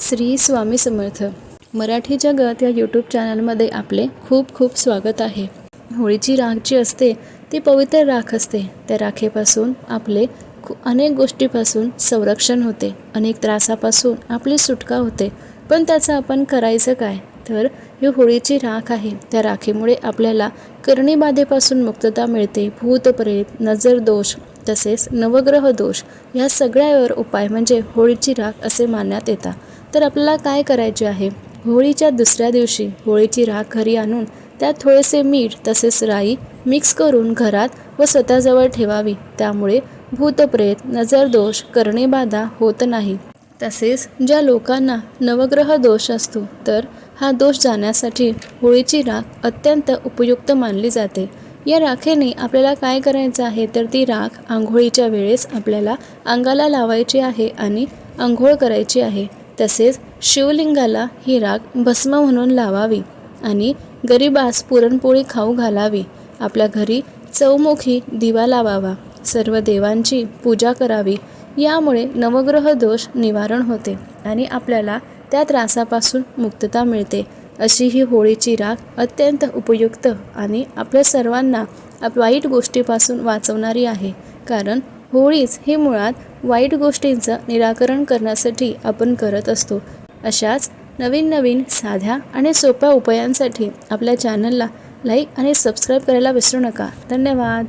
श्री स्वामी समर्थ. मराठी जगत या यूट्यूब चॅनलमध्ये आपले खूप खूप स्वागत आहे. होळीची राख जी असते ती पवित्र राख असते. त्या राखेपासून आपले खू अनेक गोष्टीपासून संरक्षण होते. अनेक त्रासापासून आपली सुटका होते. पण त्याचं आपण करायचं काय? तर ही होळीची राख आहे. त्या राखेमुळे आपल्याला करणीबाधेपासून मुक्तता मिळते. भूतप्रेत नजर दोष तसेच नवग्रह दोष या सगळ्यावर उपाय म्हणजे होळीची राख असे मानण्यात येतात. तर आपल्याला काय करायचे आहे? होळीच्या दुसऱ्या दिवशी होळीची राख घरी आणून त्यात थोडेसे मीठ तसेच राई मिक्स करून घरात व स्वतःजवळ ठेवावी. त्यामुळे भूतप्रेत नजरदोष करणेबाधा होत नाही. तसेच ज्या लोकांना नवग्रह दोष असतो तर हा दोष जाण्यासाठी होळीची राख अत्यंत उपयुक्त मानली जाते. या राखेने आपल्याला काय करायचं आहे? तर ती राख आंघोळीच्या वेळेस आपल्याला अंगाला लावायची आहे आणि आंघोळ करायची आहे. तसेच शिवलिंगाला ही राख भस्म म्हणून लावावी आणि गरिबास पुरणपोळी खाऊ घालावी. आपल्या घरी चौमुखी दिवा लावावा. सर्व देवांची पूजा करावी. यामुळे नवग्रह दोष निवारण होते आणि आपल्याला त्या त्रासापासून मुक्तता मिळते. अशी ही होळीची राख अत्यंत उपयुक्त आणि आपल्या सर्वांना वाईट गोष्टीपासून वाचवणारी आहे. कारण होळीच हे मुळात वाईट गोष्टींचं निराकरण करण्यासाठी आपण करत असतो. अशाच नवीन नवीन साध्या आणि सोप्या उपायांसाठी आपल्या चॅनलला लाईक आणि सबस्क्राईब करायला विसरू नका. धन्यवाद.